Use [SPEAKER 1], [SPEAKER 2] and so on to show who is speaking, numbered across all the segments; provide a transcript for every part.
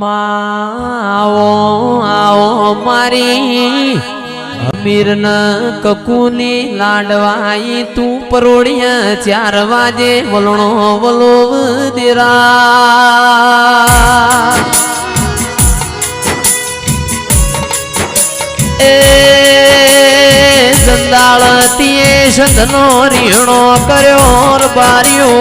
[SPEAKER 1] માવો, આવો મારી અમીર ન કકુની લાડવાઈ, તું પરોડિયા ચાર વાજે વલણો વલો દેરા. એ સંદાળ તીએ સંધનો રીણો કર્યો બાર્યો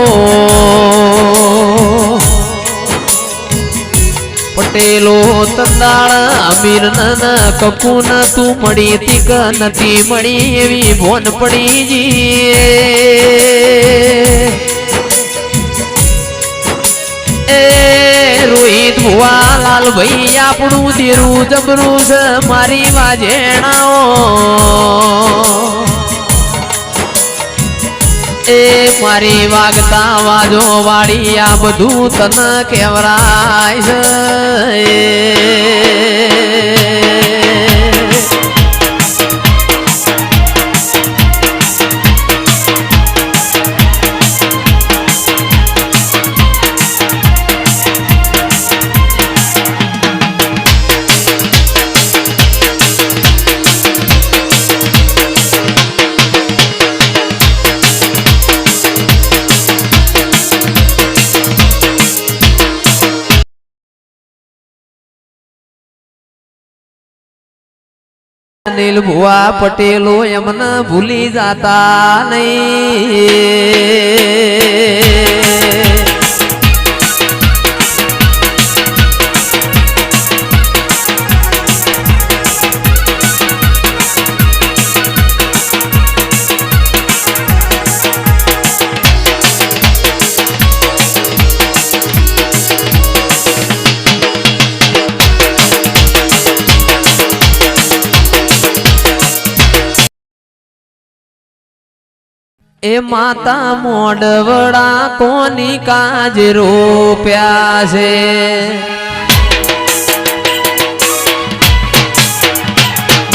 [SPEAKER 1] પટેલો તંદાળ, અમીર નન કકુન તું મળી તીક નથી મળી એવી ભોન પડી જી એ રોહિત ભુવા લાલ ભાઈ, આપણું દેરું જબરું છે, મારી વાજેણાઓ. એ મારી વાગતા વાજો વાળી આ બધું તને કેવરાય છે. અનિલ ભુવા પટેલો એમને ભૂલી જાતા નહીં. એ માતા મોડવડા કોની કાજ રોપ્યા છે?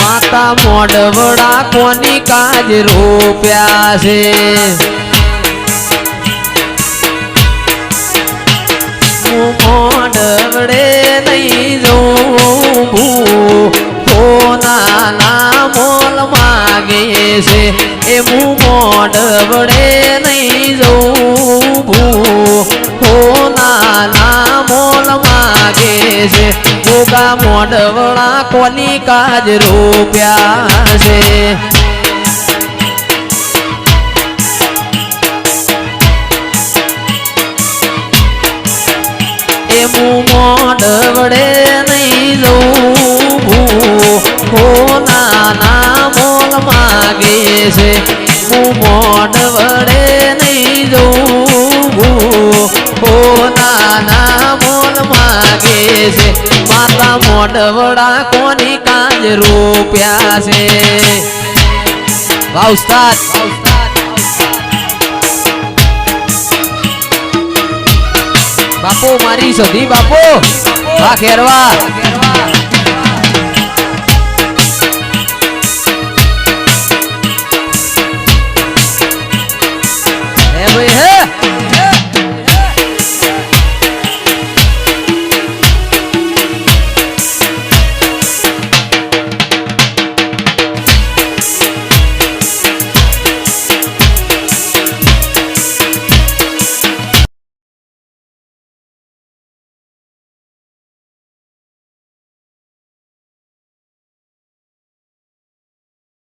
[SPEAKER 1] માતા મોડવડા કોની કાજ રોપ્યા છે? કાજ રૂપ્યા છે. એ હું મોડવડે નહીં જોઉં હો નાના મોલ માગે છે. હું મોડવડે નહીં જોઉં હો નાના મોલ માગે છે. માતા મોડવડા વડા રૂપ્યા છે. વાહ ઉસ્તાદ. બાપુ મારી સધી બાપુ. વાહ ખેરવા